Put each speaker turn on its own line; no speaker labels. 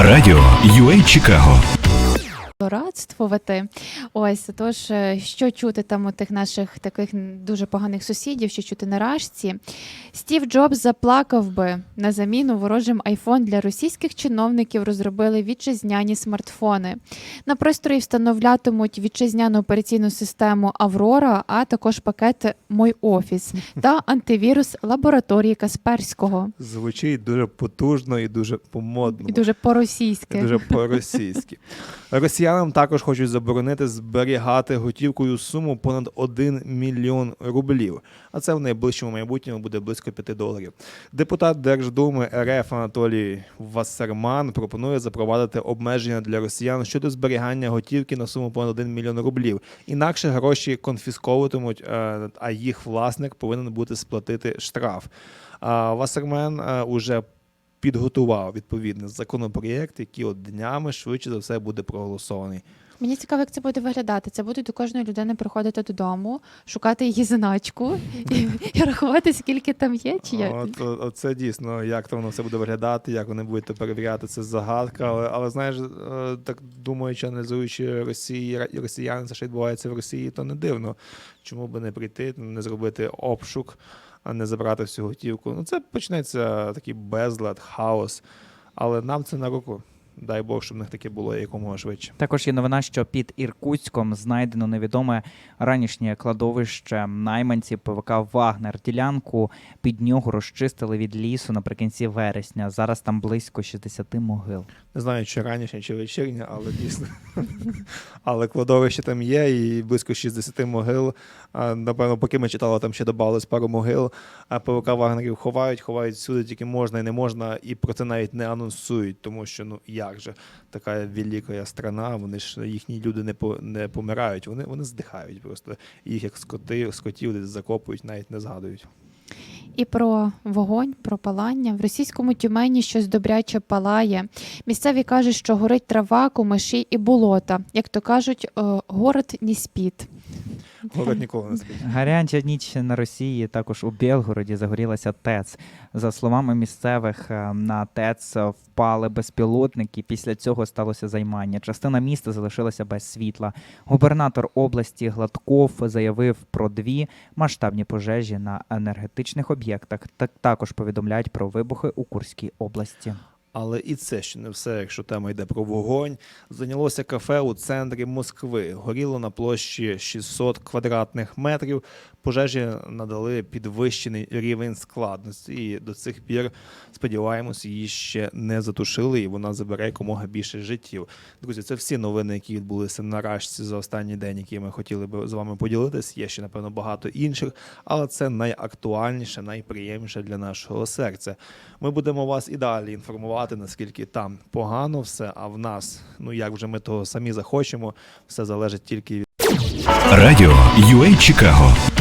Радіо UA Чикаго.
Радствувати. Ось тож, е, що чути там у тих наших таких дуже поганих сусідів, що чути на рашці. Стів Джобс заплакав би на заміну ворожим айфон для російських чиновників. Розробили вітчизняні смартфони. На пристрої встановлятимуть вітчизняну операційну систему Аврора, а також пакет Мой офіс та антивірус лабораторії Касперського.
Звучить дуже потужно і дуже по-модному.
І дуже по-російськи.
дуже по-російськи. Росіянам також хочуть заборонити зберігати готівкою суму понад 1 мільйон рублів. А це в найближчому майбутньому буде близько 5 доларів. Депутат Держдуми РФ Анатолій Вассерман пропонує запровадити обмеження для росіян щодо зберігання готівки на суму понад 1 мільйон рублів. Інакше гроші конфісковуватимуть, е, а їх власник повинен бути сплатити штраф. А Вассерман е, уже підготував відповідний законопроєкт, який от днями швидше за все буде проголосований.
Мені цікаво, як це буде виглядати. Це буде до кожної людини приходити додому, шукати її заначку і, і рахувати, скільки там є, чи як?
От, от, от це дійсно, як то воно все буде виглядати, як вони будуть перевіряти, це загадка. Але, але знаєш, е, так думаючи, аналізуючи Росії, і росіяни, це що відбувається в Росії, то не дивно. Чому би не прийти, не зробити обшук, а не забрати всю готівку. Ну, це почнеться такий безлад, хаос. Але нам це на руку. Дай Бог, щоб в них таке було якомога швидше.
Також є новина, що під Іркутськом знайдено невідоме ранішнє кладовище найманців ПВК Вагнер. Ділянку під нього розчистили від лісу наприкінці вересня. Зараз там близько 60 могил.
Не знаю, чи ранішня, чи вечірня, але дійсно. але кладовище там є, і близько 60 могил. Напевно, поки ми читали, там ще додавалось пару могил. А ПВК Вагнерів ховають, ховають всюди, тільки можна і не можна, і про це навіть не анонсують, тому що ну як же така велика страна, вони ж їхні люди не по не помирають, вони, вони здихають просто. Їх як скоти, скотів десь закопують, навіть не згадують.
І про вогонь, про палання. В російському тюмені щось добряче палає. Місцеві кажуть, що горить трава, кумиші і болота. Як то кажуть, е, город не спить.
Город ніколи не спить.
Гаряча ніч на Росії. Також у Білгороді загорілася ТЕЦ. За словами місцевих, е, на ТЕЦ впали безпілотники. Після цього сталося займання. Частина міста залишилася без світла. Губернатор області Гладков заявив про дві масштабні пожежі на енергетичних об'єктах. Так також повідомляють про вибухи у Курській області.
Але і це ще не все, якщо тема йде про вогонь. Зайнялося кафе у центрі Москви. Горіло на площі 600 квадратних метрів. Пожежі надали підвищений рівень складності. І до цих пір, сподіваємось, її ще не затушили, і вона забере якомога більше життів. Друзі, це всі новини, які відбулися на рашці за останній день, які ми хотіли би з вами поділитись. Є ще, напевно, багато інших, але це найактуальніше, найприємніше для нашого серця. Ми будемо вас і далі інформувати, наскільки там погано все, а в нас, ну як вже ми того самі захочемо, все залежить тільки від.
Радіо UA Чикаго.